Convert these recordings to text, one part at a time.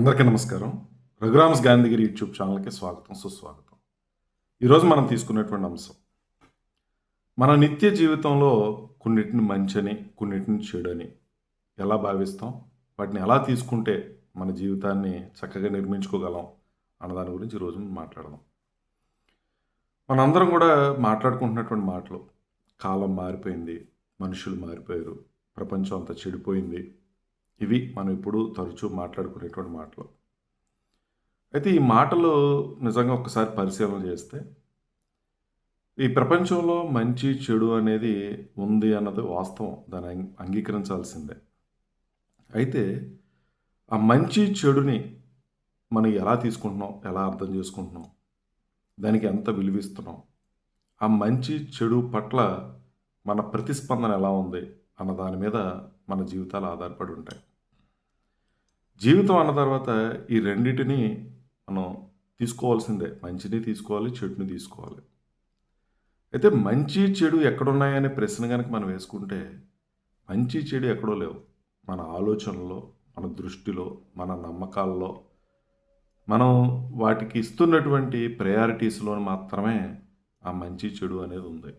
అందరికీ నమస్కారం. రఘురామ్స్ గాంధీగిరి యూట్యూబ్ ఛానల్కి స్వాగతం సుస్వాగతం. ఈరోజు మనం తీసుకున్నటువంటి అంశం. మన నిత్య జీవితంలో కొన్నిటిని మంచని కొన్నిటిని చెడని ఎలా భావిస్తాం? వాటిని ఎలా తీసుకుంటే మన జీవితాన్ని చక్కగా నిర్మించుకోగలం అన్న దాని గురించి ఈరోజు మాట్లాడదాం. మనందరం కూడా మాట్లాడుకుంటున్నటువంటి మాటలు కాలం మారిపోయింది మనుషులు మారిపోయారు ప్రపంచం అంతా చెడిపోయింది ఇవి మనం ఇప్పుడు తరచూ మాట్లాడుకునేటువంటి మాటలు. అయితే ఈ మాటలు నిజంగా ఒకసారి పరిశీలన చేస్తే ఈ ప్రపంచంలో మంచి చెడు అనేది ఉంది అన్నది వాస్తవం. దాన్ని అంగీకరించాల్సిందే. అయితే ఆ మంచి చెడుని మనం ఎలా తీసుకుంటున్నాం ఎలా అర్థం చేసుకుంటున్నాం దానికి ఎంత విలువిస్తున్నాం ఆ మంచి చెడు పట్ల మన ప్రతిస్పందన ఎలా ఉంది అన్న దాని మీద మన జీవితాలు ఆధారపడి ఉంటాయి. జీవితం అన్న తర్వాత ఈ రెండింటిని మనం తీసుకోవాల్సిందే. మంచిని తీసుకోవాలి చెడుని తీసుకోవాలి. అయితే మంచి చెడు ఎక్కడున్నాయనే ప్రశ్న కనుక మనం వేసుకుంటే మంచి చెడు ఎక్కడో లేవు. మన ఆలోచనలో మన దృష్టిలో మన నమ్మకాల్లో మనం వాటికి ఇస్తున్నటువంటి ప్రయారిటీస్లో మాత్రమే ఆ మంచి చెడు అనేది ఉంది.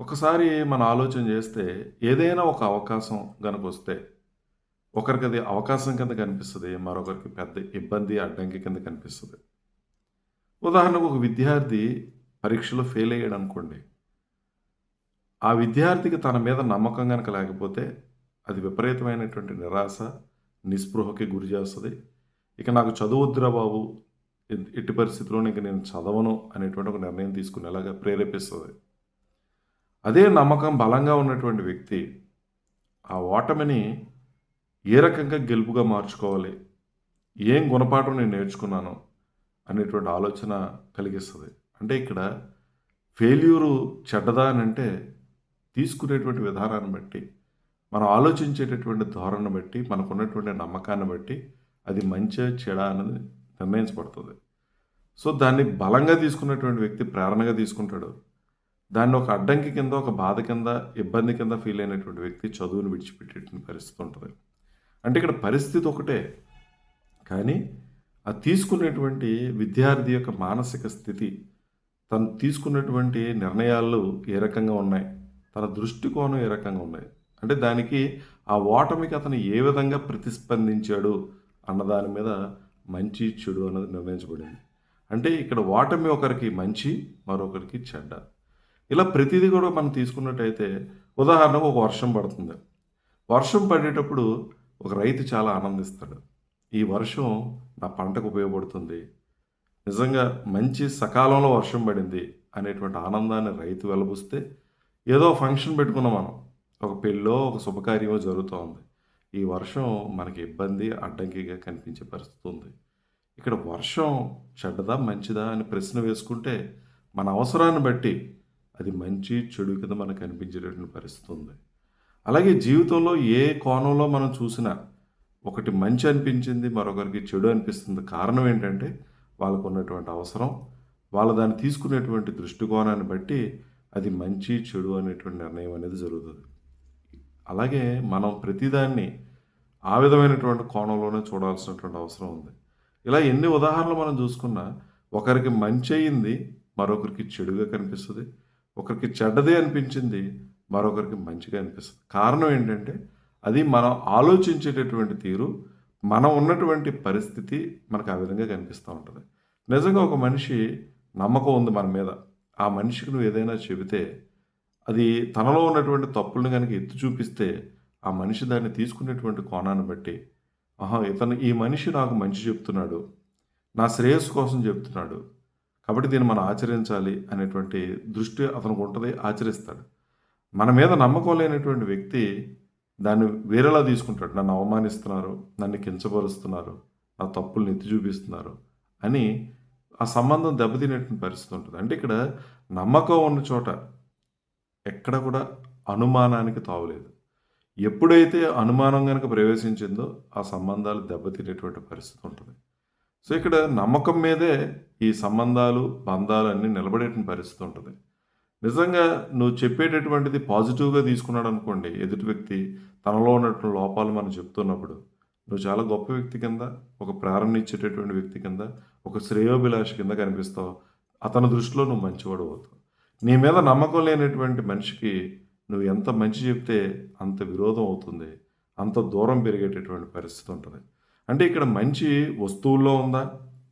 ఒకసారి మనం ఆలోచన చేస్తే ఏదైనా ఒక అవకాశం కనుక వస్తే ఒకరికి అది అవకాశం కింద కనిపిస్తుంది మరొకరికి పెద్ద ఇబ్బంది అడ్డంకి కింద కనిపిస్తుంది. ఉదాహరణకు ఒక విద్యార్థి పరీక్షలో ఫెయిల్ అయ్యాడు అనుకోండి ఆ విద్యార్థికి తన మీద నమ్మకం కనుక లేకపోతే అది విపరీతమైనటువంటి నిరాశ నిస్పృహకి గురి చేస్తుంది. ఇక నాకు చదువుద్దురా బాబు ఎట్టి పరిస్థితుల్లోనూ ఇక నేను చదవను అనేటువంటి ఒక నిర్ణయం తీసుకునేలాగా ప్రేరేపిస్తుంది. అదే నమ్మకం బలంగా ఉన్నటువంటి వ్యక్తి ఆ ఓటమిని ఏ రకంగా గెలుపుగా మార్చుకోవాలి? ఏం గుణపాఠం నేను నేర్చుకున్నాను? అనేటువంటి ఆలోచన కలిగిస్తుంది. అంటే ఇక్కడ ఫెయిల్యూరు చెడ్డదా అని అంటే తీసుకునేటువంటి విధానాన్ని బట్టి మనం ఆలోచించేటటువంటి ధోరణిని బట్టి మనకున్నటువంటి నమ్మకాన్ని బట్టి అది మంచి చెడ అన్నది నిర్ణయించబడుతుంది. సో దాన్ని బలంగా తీసుకున్నటువంటి వ్యక్తి ప్రేరణగా తీసుకుంటాడు. దాన్ని ఒక అడ్డంకి కింద ఒక బాధ కింద ఇబ్బంది కింద ఫీల్ అయినటువంటి వ్యక్తి చదువుని విడిచిపెట్టేటువంటి పరిస్థితి ఉంటుంది. అంటే ఇక్కడ పరిస్థితి ఒకటే. కానీ ఆ తీసుకునేటువంటి విద్యార్థి యొక్క మానసిక స్థితి తను తీసుకున్నటువంటి నిర్ణయాలు ఏ రకంగా ఉన్నాయి తన దృష్టికోణం ఏ రకంగా ఉన్నాయి? అంటే దానికి ఆ ఓటమికి అతను ఏ విధంగా ప్రతిస్పందించాడు అన్న దాని మీద మంచి చెడు అన్నది నిర్ణయించబడింది. అంటే ఇక్కడ ఓటమి ఒకరికి మంచి మరొకరికి చెడ్డ. ఇలా ప్రతిదీ కూడా మనం తీసుకున్నట్టయితే ఉదాహరణకు ఒక వర్షం పడుతుంది. వర్షం పడేటప్పుడు ఒక రైతు చాలా ఆనందిస్తాడు. ఈ వర్షం నా పంటకు ఉపయోగపడుతుంది. నిజంగా మంచి సకాలంలో వర్షం పడింది అనేటువంటి ఆనందాన్ని రైతు వెలబుస్తే ఏదో ఫంక్షన్ పెట్టుకున్నాం మనం. ఒక పెళ్ళో ఒక శుభకార్యమో జరుగుతూ ఉంది ఈ వర్షం మనకి ఇబ్బంది అడ్డంకిగా కనిపించే పరిస్థితి ఉంది. ఇక్కడ వర్షం చెడ్డదా మంచిదా అని ప్రశ్న వేసుకుంటే మన అవసరాన్ని బట్టి అది మంచి చెడు కింద మనకు కనిపించేటటువంటి పరిస్థితి ఉంది. అలాగే జీవితంలో ఏ కోణంలో మనం చూసినా ఒకటి మంచి అనిపించింది మరొకరికి చెడు అనిపిస్తుంది. కారణం ఏంటంటే వాళ్ళకు ఉన్నటువంటి అవసరం వాళ్ళు దాన్ని తీసుకునేటువంటి దృష్టికోణాన్ని బట్టి అది మంచి చెడు అనేటువంటి నిర్ణయం అనేది జరుగుతుంది. అలాగే మనం ప్రతిదాన్ని ఆ విధమైనటువంటి కోణంలోనే చూడాల్సినటువంటి అవసరం ఉంది. ఇలా ఎన్ని ఉదాహరణలు మనం చూసుకున్నా ఒకరికి మంచి అయింది మరొకరికి చెడుగా కనిపిస్తుంది ఒకరికి చెడ్డదే అనిపించింది మరొకరికి మంచిగా అనిపిస్తుంది. కారణం ఏంటంటే అది మనం ఆలోచించేటటువంటి తీరు మనం ఉన్నటువంటి పరిస్థితి మనకు ఆ విధంగా కనిపిస్తూ ఉంటుంది. నిజంగా ఒక మనిషి నమ్మకం ఉంది మన మీద. ఆ మనిషికి నువ్వు ఏదైనా చెబితే అది తనలో ఉన్నటువంటి తప్పుల్ని కనుక ఎత్తి చూపిస్తే ఆ మనిషి దాన్ని తీసుకునేటువంటి కోణాన్ని బట్టి ఆహా ఇతను ఈ మనిషి నాకు మంచి చెప్తున్నాడు. నా శ్రేయస్సు కోసం చెప్తున్నాడు. కాబట్టి దీన్ని మనం ఆచరించాలి అనేటువంటి దృష్టి అతనికి ఉంటుంది ఆచరిస్తాడు. మన మీద నమ్మకం లేనటువంటి వ్యక్తి దాన్ని వేరేలా తీసుకుంటాడు. నన్ను అవమానిస్తున్నారు నన్ను కించపరుస్తున్నారు నా తప్పులు నెత్తి చూపిస్తున్నారు అని ఆ సంబంధం దెబ్బతినేటువంటి పరిస్థితి ఉంటుంది. అంటే ఇక్కడ నమ్మకం ఉన్న చోట ఎక్కడ కూడా అనుమానానికి తావులేదు ఎప్పుడైతే అనుమానం కనుక ప్రవేశించిందో ఆ సంబంధాలు దెబ్బతినేటువంటి పరిస్థితి ఉంటుంది. సో ఇక్కడ నమ్మకం మీదే ఈ సంబంధాలు బంధాలు అన్నీ నిలబడేటువంటి పరిస్థితి ఉంటుంది. నిజంగా నువ్వు చెప్పేటటువంటిది పాజిటివ్గా తీసుకున్నాడు అనుకోండి ఎదుటి వ్యక్తి తనలో ఉన్నటువంటి లోపాలు మనం చెప్తున్నప్పుడు నువ్వు చాలా గొప్ప వ్యక్తి కింద ఒక ప్రేరణ ఇచ్చేటటువంటి వ్యక్తి కింద ఒక శ్రేయోభిలాష కింద కనిపిస్తావు. అతని దృష్టిలో నువ్వు మంచివాడు అవుతావు. నీ మీద నమ్మకం లేనటువంటి మనిషికి నువ్వు ఎంత మంచి చెప్తే అంత విరోధం అవుతుంది. అంత దూరం పెరిగేటటువంటి పరిస్థితి ఉంటుంది. అంటే ఇక్కడ మంచి వస్తువుల్లో ఉందా?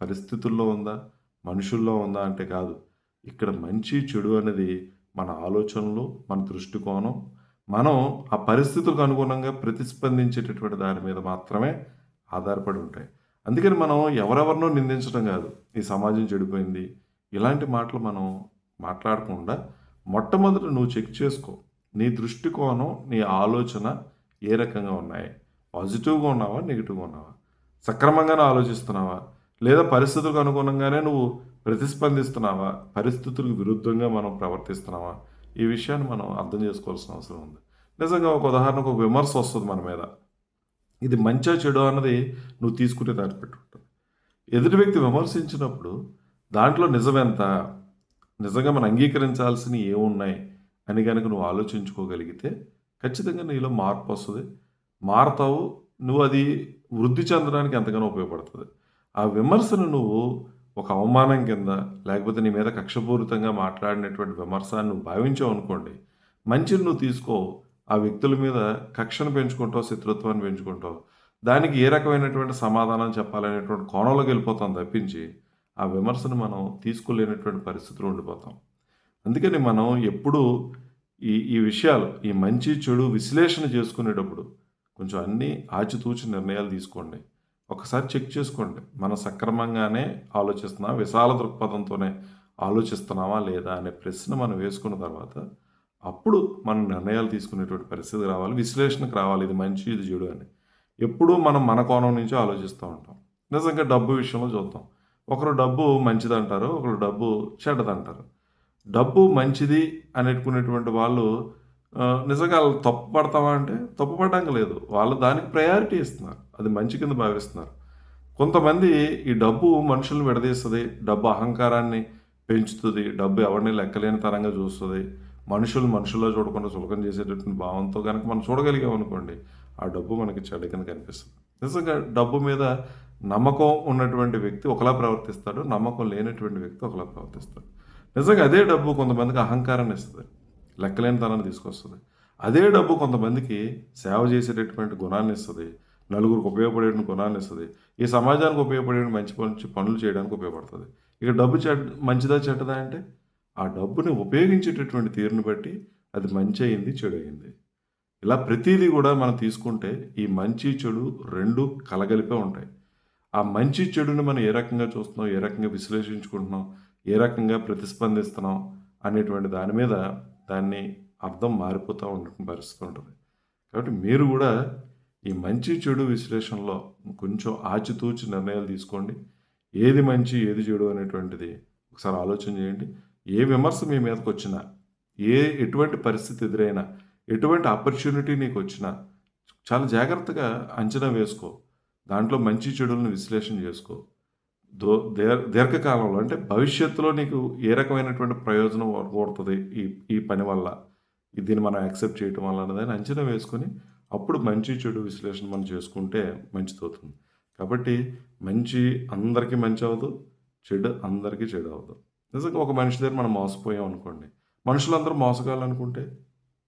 పరిస్థితుల్లో ఉందా? మనుషుల్లో ఉందా అంటే కాదు. ఇక్కడ మంచి చెడు అనేది మన ఆలోచనలు మన దృష్టికోణం. మనం ఆ పరిస్థితులకు అనుగుణంగా ప్రతిస్పందించేటటువంటి దాని మీద మాత్రమే ఆధారపడి ఉంటాయి. అందుకని మనం ఎవరెవరినో నిందించడం కాదు. ఈ సమాజం చెడిపోయింది. ఇలాంటి మాటలు మనం మాట్లాడకుండా మొట్టమొదట నువ్వు చెక్ చేసుకో. నీ దృష్టికోణం నీ ఆలోచన ఏ రకంగా ఉన్నాయి? పాజిటివ్గా ఉన్నావా నెగిటివ్గా ఉన్నావా? సక్రమంగానే ఆలోచిస్తున్నావా? లేదా పరిస్థితులకు అనుగుణంగానే నువ్వు ప్రతిస్పందిస్తున్నావా? పరిస్థితులకు విరుద్ధంగా మనం ప్రవర్తిస్తున్నావా ఈ విషయాన్ని మనం అర్థం చేసుకోవాల్సిన అవసరం ఉంది. నిజంగా ఒక ఉదాహరణకు ఒక విమర్శ వస్తుంది మన మీద. ఇది మంచా చెడు అన్నది నువ్వు తీసుకునే దాన్ని పెట్టి ఉంటుంది ఎదుటి వ్యక్తి విమర్శించినప్పుడు దాంట్లో నిజమెంత? నిజంగా మనం అంగీకరించాల్సినవి ఏమున్నాయి అని కనుక నువ్వు ఆలోచించుకోగలిగితే ఖచ్చితంగా నీలో మార్పు వస్తుంది. మారుతావు. నువ్వు అది వృద్ధి చెందడానికి ఎంతగానో ఉపయోగపడుతుంది. ఆ విమర్శను నువ్వు ఒక అవమానం కింద లేకపోతే నీ మీద కక్షపూరితంగా మాట్లాడినటువంటి విమర్శ నువ్వు భావించావు అనుకోండి మంచిని నువ్వు తీసుకో. ఆ వ్యక్తుల మీద కక్షను పెంచుకుంటావు శత్రుత్వాన్ని పెంచుకుంటావు. దానికి ఏ రకమైనటువంటి సమాధానం చెప్పాలనేటువంటి కోణంలోకి వెళ్ళిపోతాం తప్పించి ఆ విమర్శను మనం తీసుకోలేనటువంటి పరిస్థితులు ఉండిపోతాం. అందుకని మనం ఎప్పుడూ ఈ ఈ విషయాలు ఈ మంచి చెడు విశ్లేషణ చేసుకునేటప్పుడు కొంచెం అన్నీ ఆచితూచి నిర్ణయాలు తీసుకోండి. ఒకసారి చెక్ చేసుకోండి. మనం సక్రమంగానే ఆలోచిస్తున్నామా? విశాల దృక్పథంతోనే ఆలోచిస్తున్నామా లేదా అనే ప్రశ్న మనం వేసుకున్న తర్వాత అప్పుడు మనం నిర్ణయాలు తీసుకునేటువంటి పరిస్థితి రావాలి. విశ్లేషణకు రావాలి. ఇది మంచి ఇది చెడు అని. ఎప్పుడూ మనం మన కోణం నుంచి ఆలోచిస్తూ ఉంటాం. నిజంగా డబ్బు విషయంలో చూద్దాం. ఒకరు డబ్బు మంచిదంటారు ఒకరు డబ్బు చెడ్డదంటారు. డబ్బు మంచిది అనేటుకునేటువంటి వాళ్ళు నిజంగా వాళ్ళు తప్పు పడతావా అంటే తప్పు పడడానికి లేదు. వాళ్ళు దానికి ప్రయారిటీ ఇస్తున్నారు. అది మంచి కింద భావిస్తున్నారు. కొంతమంది ఈ డబ్బు మనుషులను విడదీస్తుంది డబ్బు అహంకారాన్ని పెంచుతుంది డబ్బు ఎవరిని లెక్కలేని తరంగా చూస్తుంది. మనుషులు మనుషుల్లో చూడకుండా సులకం చేసేటటువంటి భావంతో కనుక మనం చూడగలిగాం అనుకోండి ఆ డబ్బు మనకి చెడ్డ కింద కనిపిస్తుంది. నిజంగా డబ్బు మీద నమ్మకం ఉన్నటువంటి వ్యక్తి ఒకలా ప్రవర్తిస్తాడు నమ్మకం లేనటువంటి వ్యక్తి ఒకలా ప్రవర్తిస్తాడు. నిజంగా అదే డబ్బు కొంతమందికి అహంకారాన్ని ఇస్తుంది. లెక్కలేనితనాన్ని తీసుకొస్తుంది. అదే డబ్బు కొంతమందికి సేవ చేసేటటువంటి గుణాన్ని ఇస్తుంది. నలుగురికి ఉపయోగపడే గుణాన్ని ఇస్తుంది. ఈ సమాజానికి ఉపయోగపడే మంచి మంచి పనులు చేయడానికి ఉపయోగపడుతుంది. ఇక డబ్బు చెడ్ మంచిదా చెడ్డదా అంటే ఆ డబ్బుని ఉపయోగించేటటువంటి తీరుని బట్టి అది మంచి అయింది చెడు అయింది. ఇలా ప్రతిదీ కూడా మనం తీసుకుంటే ఈ మంచి చెడు రెండు కలగలిపే ఉంటాయి. ఆ మంచి చెడుని మనం ఏ రకంగా చూస్తున్నాం ఏ రకంగా విశ్లేషించుకుంటున్నాం ఏ రకంగా ప్రతిస్పందిస్తున్నాం అనేటువంటి దాని మీద దాన్ని అర్థం మారిపోతూ ఉండటం పరిస్థితి ఉంటుంది. కాబట్టి మీరు కూడా ఈ మంచి చెడు విశ్లేషణలో కొంచెం ఆచితూచి నిర్ణయాలు తీసుకోండి. ఏది మంచి ఏది చెడు అనేటువంటిది ఒకసారి ఆలోచన చేయండి. ఏ విమర్శ మీ మీదకి వచ్చినా ఏ ఎటువంటి పరిస్థితి ఎదురైనా ఎటువంటి ఆపర్చునిటీ నీకు వచ్చినా చాలా జాగ్రత్తగా అంచనా వేసుకో. దాంట్లో మంచి చెడులను విశ్లేషణ చేసుకో. దో దీర్ దీర్ఘకాలంలో అంటే భవిష్యత్తులో నీకు ఏ రకమైనటువంటి ప్రయోజనం కోరుతుంది ఈ ఈ పని వల్ల? దీన్ని మనం యాక్సెప్ట్ చేయటం వల్ల అనేది అంచనా వేసుకొని అప్పుడు మంచి చెడు విశ్లేషణ మనం చేసుకుంటే మంచిదవుతుంది కాబట్టి మంచి అందరికీ మంచి అవ్వదు చెడు అందరికీ చెడు అవ్వదు. నిజంగా ఒక మనిషి దగ్గర మనం మోసపోయాం అనుకోండి మనుషులందరూ మోసగాలనుకుంటే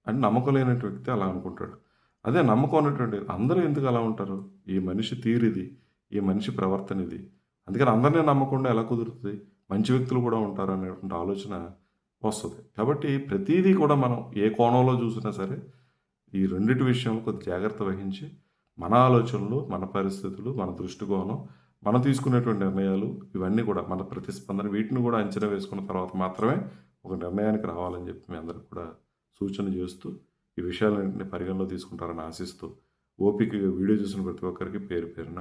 అని నమ్మకం లేనటువంటి వ్యక్తి అలా అనుకుంటాడు. అదే నమ్మకం ఉన్నటువంటి అందరూ ఎందుకు అలా ఉంటారు? ఈ మనిషి తీరిది ఈ మనిషి ప్రవర్తన ఇది అందుకని అందరినీ నమ్మకుండా ఎలా కుదురుతుంది? మంచి వ్యక్తులు కూడా ఉంటారు అనేటువంటి ఆలోచన వస్తుంది. కాబట్టి ప్రతిదీ కూడా మనం ఏ కోణంలో చూసినా సరే ఈ రెండింటి విషయంలో కొద్ది జాగ్రత్త వహించి మన ఆలోచనలు మన పరిస్థితులు మన దృష్టికోణం మనం తీసుకునేటువంటి నిర్ణయాలు ఇవన్నీ కూడా మన ప్రతిస్పందన వీటిని కూడా అంచనా వేసుకున్న తర్వాత మాత్రమే ఒక నిర్ణయానికి రావాలని చెప్పి మీ అందరికి కూడా సూచన చేస్తూ ఈ విషయాలన్నింటినీ పరిగణలో తీసుకుంటారని ఆశిస్తూ ఓపికగా వీడియో చూసిన ప్రతి ఒక్కరికి పేరు పేరున